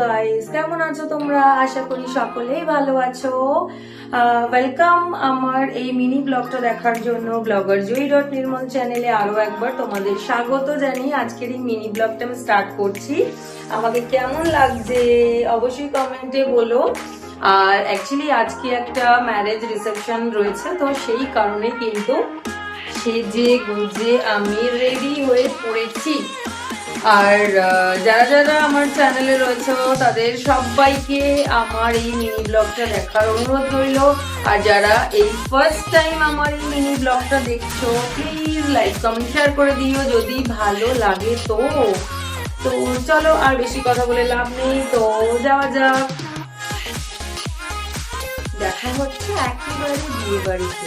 Guys কেমন আছো তোমরা? আশা করি সকলেই ভালো আছো। ওয়েলকাম আমার এই মিনি ব্লগটা দেখার জন্য ব্লগার জয়ী ডট নির্মল চ্যানেলে আরও একবার তোমাদের স্বাগত জানিয়ে আজকের এই মিনি ব্লগটা আমি স্টার্ট করছি। আমাকে কেমন লাগছে অবশ্যই কমেন্টে বলো। আর অ্যাকচুয়ালি আজকে একটা ম্যারেজ রিসেপশন রয়েছে, তো সেই কারণে কিন্তু সেজে গুজে আমি রেডি হয়ে পড়েছি। আর যারা যারা আমার চ্যানেলে রয়েছে, তাদের সবাইকে আমার এই মিনি ব্লগটা দেখার অনুরোধ রইল। আর যারা এই ফার্স্ট টাইম আমার এই মিনি ব্লগটা দেখছ প্লিজ লাইক কমেন্ট শেয়ার করে দিও। যদি ভালো লাগে তো। তো চলো আর বেশি কথা বলে লাভ নেই। তো যাওয়া যাক। দেখা হচ্ছে একেবারে বিয়ে বাড়িতে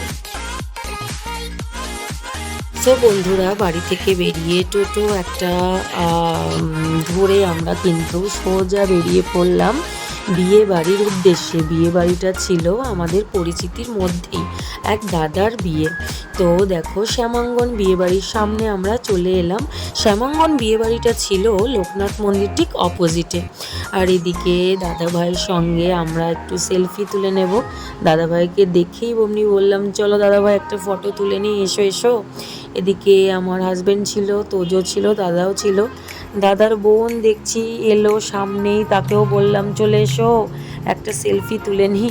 তো বন্ধুরা বাড়ি থেকে বেরিয়ে টোটো একটা ধরে আমরা কিন্তু সোজা বেরিয়ে পড়লাম। বিয়ে বাড়ির উদ্দেশ্যে বিয়ে বাড়িটা ছিল আমাদের পরিচিতির মধ্যেই, এক দাদার বিয়ে। তো দেখো, শ্যামাঙ্গন বিয়ে বাড়ির সামনে আমরা চলে এলাম। শ্যামাঙ্গন বিয়ে বাড়িটা ছিল লোকনাথ মন্দির ঠিক অপোজিটে। আর এদিকে দাদাভাইয়ের সঙ্গে আমরা একটু সেলফি তুলে নেব। দাদাভাইকে দেখেই বমনি বললাম, চলো দাদাভাই, একটা ফটো তুলে নিয়ে এসো এসো। এদিকে আমার হাজব্যান্ড ছিল, তোজো ছিল, দাদাও ছিল। দাদার বোন দেখছি এলো সামনেই, তাকেও বললাম, চলে এসো, একটা সেলফি তুলে নি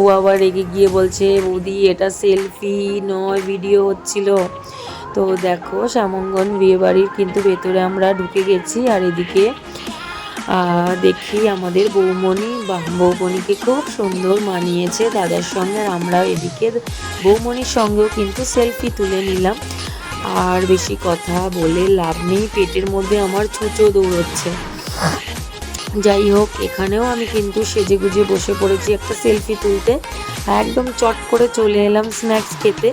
ও আবার রেগে গিয়ে বলছে, বৌদি, এটা সেলফি নয়, ভিডিও হচ্ছিল। তো দেখো শ্যামঙ্গন বিয়ে বাড়ির কিন্তু ভেতরে আমরা ঢুকে গেছি, আর এদিকে দেখি আমাদের বৌমণি, বা বৌমণিকে খুব সুন্দর মানিয়েছে দাদার সঙ্গে, আর আমরা এদিকে বৌমণির সঙ্গেও কিন্তু সেলফি তুলে নিলাম। আর বেশি কথা বলে লাভ নেই। পেটের মধ্যে আমার ছুঁচো দৌড়চ্ছে। যাই হোক, এখানেও আমি কিন্তু সেজে গুজে বসে পড়েছি একটা সেলফি তুলতে। একদম চট করে চলে এলাম স্ন্যাক্স খেতে।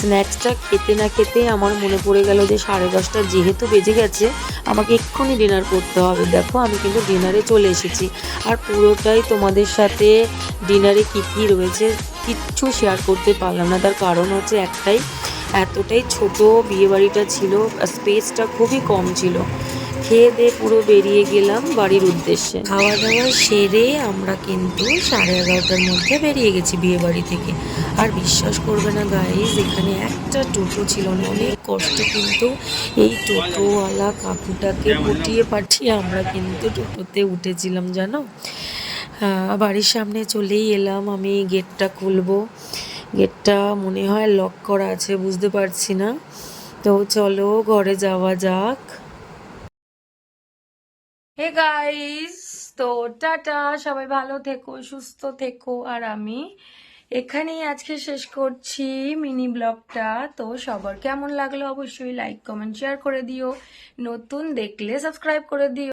স্ন্যাক্সটা খেতে না খেতে আমার মনে পড়ে গেল যে সাড়ে দশটা যেহেতু বেজে গেছে, আমাকে এক্ষুনি ডিনার করতে হবে। দেখো, আমি কিন্তু ডিনারে চলে এসেছি। আর পুরোটাই তোমাদের সাথে ডিনারে কী কী রয়েছে, কিচ্ছু শেয়ার করতে পারলাম না। তার কারণ হচ্ছে একটাই এতটাই ছোট বিয়েবাড়িটা ছিল স্পেসটা খুবই কম ছিল। খেয়ে দিয়ে পুরো বেরিয়ে গেলাম বাড়ির উদ্দেশ্যে। খাওয়া দাওয়া সেরে আমরা কিন্তু সাড়ে এগারোটার মধ্যে বেরিয়ে গেছি বিয়ে বাড়ি থেকে। আর বিশ্বাস করবে না গাইজ এখানে একটা টোটো ছিল না, অনেক কষ্ট কিন্তু এই টোটোওয়ালা কাকুটাকে পটিয়ে পাঠিয়ে আমরা কিন্তু টোটোতে উঠেছিলাম, জানো? বাড়ির সামনে চলেই এলাম, আমি গেটটা খুলবো। গেটটা মনে হয় লক করা আছে, বুঝতে পারছি না। তো চলো ঘরে যাওয়া যাক। হে গাইস তো টাটা, সবাই ভালো থেকো, সুস্থ থেকো। আর আমি এখানেই আজকে শেষ করছি মিনি ব্লগটা তো সবার কেমন লাগল অবশ্যই লাইক কমেন্ট শেয়ার করে দিও। নতুন দেখলে সাবস্ক্রাইব করে দিও।